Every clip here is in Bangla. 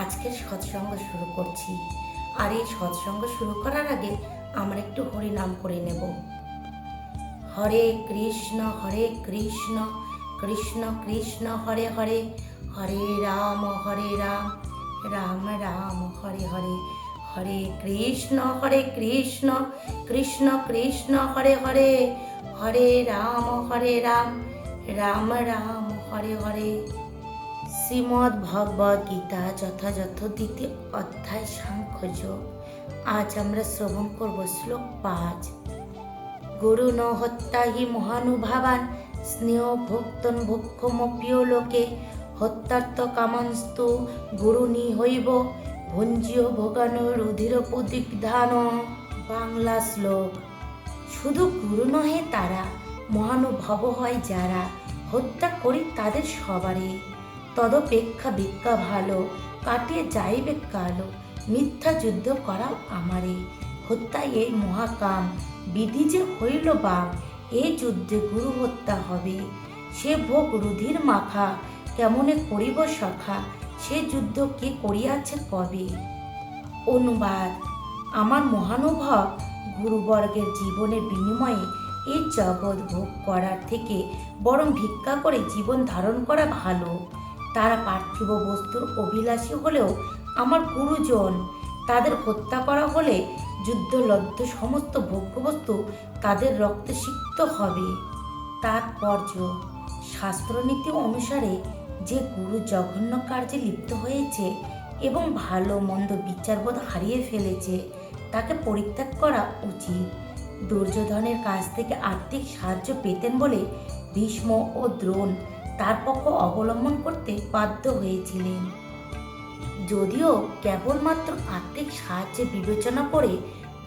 আজকের সৎসঙ্গ শুরু করছি। আর এই সৎসঙ্গ শুরু করার আগে আমরা একটু হরি নাম করে নেব। হরে কৃষ্ণ হরে কৃষ্ণ কৃষ্ণ কৃষ্ণ, হরে হরে হরে রাম হরে রাম রাম রাম, হরে হরে হরে কৃষ্ণ হরে কৃষ্ণ কৃষ্ণ কৃষ্ণ, হরে হরে হরে রাম হরে রাম রাম রাম, হরে হরে। শ্রীমদ্ ভগবদ গীতা যথাযথ দ্বিতীয় অধ্যায় সাংখ্যযোগ আজ আমরা শ্রবণ করব শ্লোক পাঁচ। গুরু ন হত্যা হি মহানুভাবান, স্নেহ ভক্তন ভক্ষমপ্রিয় লোকে। হত্যার্থ কামাংস্তু গুরু নি হইব, ভঞ্জীয় ভোগান রুধির প্রদিগ্ধান বাংলা শ্লোক। শুধু গুরু নহে তারা মহানুভব হয় যারা। হত্যা করি তাদের সবারই তদপেক্ষা ভিক্ষা ভালো কাটিয়ে যাইবে কালো। মিথ্যা যুদ্ধ করাও আমারে। হত্যা এই মহাকাম। বিধি যে হইল বাম এই যুদ্ধে গুরু হত্যা হবে। সে ভোগ রুধির মাখা, কেমনে করিব সখা? সে যুদ্ধ কে করিয়াছে কবে? অনুবাদ, আমার মহানুভব গুরুবর্গের জীবনের বিনিময়ে এই জগৎ ভোগ করার থেকে বরং ভিক্ষা করে জীবন ধারণ করা ভালো। তারা পার্থিব বস্তুর অভিলাষী হলেও আমার গুরুজন, তাদের হত্যা করা হলে যুদ্ধলব্ধ সমস্ত ভোগ্যবস্তু তাদের রক্তে সিক্ত হবে। তাৎপর্য, শাস্ত্রনীতি অনুসারে যে গুরু জঘন্য কার্যে লিপ্ত হয়েছে এবং ভালো মন্দ বিচারবোধ হারিয়ে ফেলেছে, তাকে পরিত্যাগ করা উচিত। দুর্যোধনের কাছ থেকে আর্থিক সাহায্য পেতেন বলে ভীষ্ম ও দ্রোণ তার পক্ষ অবলম্বন করতে বাধ্য হয়েছিলেন। যদিও কেবলমাত্র আর্থিক সাহায্যে বিবেচনা করে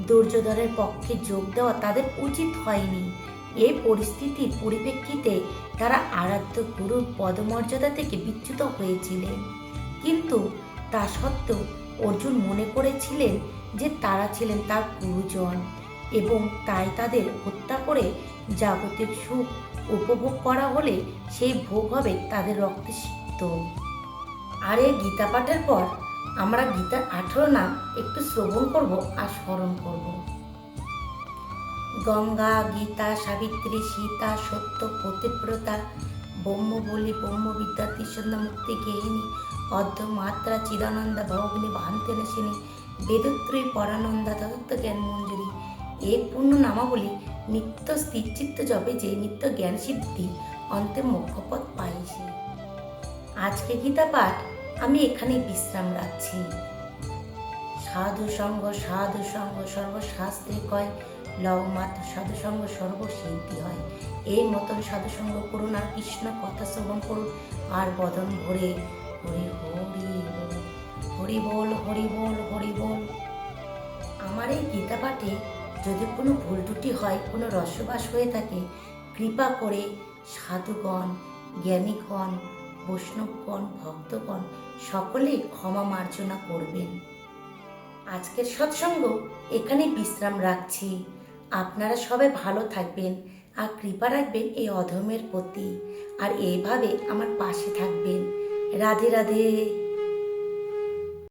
দুর্যোধনের পক্ষে যোগ দেওয়া তাদের উচিত হয়নি। এই পরিস্থিতির পরিপ্রেক্ষিতে তারা আরাধ্য গুরুর পদমর্যাদা থেকে বিচ্যুত হয়েছিলেন। কিন্তু তা সত্ত্বেও অর্জুন মনে করেছিলেন যে তারা ছিলেন তার গুরুজন এবং তাই তাদের হত্যা করে জাগতিক সুখ উপভোগ করা হলে সেই ভোগ হবে তাদের রক্তে সিক্ত। আর এই গীতা পাঠের পর আমরা গীতার আঠেরো নাম একটু শ্রবণ করব আর স্মরণ করব। গঙ্গা, গীতা, সাবিত্রী, সীতা, সত্য পতিব্রতা ব্রহ্ম বলি ব্রহ্ম বিদ্যা ত্রিসন্ধ্যা মুক্তি গেহিনী অর্ধ মাত্রা চিদানন্দা, ভগিনী ভান্তে নাসিনী বেদত্রয়ী, পরানন্দা তত্ত্ব জ্ঞান মঞ্জুরি এই পূর্ণ নামাবলী নিত্য স্থিরচিত্ত জবে যে নিত্য জ্ঞান সিদ্ধি, অন্তে মোক্ষপথ পাইছে আজকে গীতা পাঠ, আমি এখানে বিশ্রাম রাখছি। সাধু সঙ্গ সাধু সঙ্গ, সর্বশাস্ত্রে কয় লব মাত্র সাধু সঙ্গ, সর্বসিদ্ধি হয়। এই মতন সাধু সঙ্গ করুন আর কৃষ্ণ কথা শ্রবণ করুন, আর বদন ভরে হরি হরি হরি বল হরি বল হরি বল। আমার এই গীতা পাঠে যদি কোনো ভুল ত্রুটি হয়, কোনো রসবাস হয়ে থাকে, কৃপা করে সাধুগণ, জ্ঞানীগণ, বৈষ্ণবগণ, ভক্তগণ সকলে ক্ষমা মার্জনা করবেন। আজকের সৎসঙ্গ এখানে বিশ্রাম রাখছি। আপনারা সবাই ভালো থাকবেন আর কৃপা রাখবেন এই অধমের প্রতি। আর এইভাবে আমার পাশে থাকবেন। রাধে রাধে।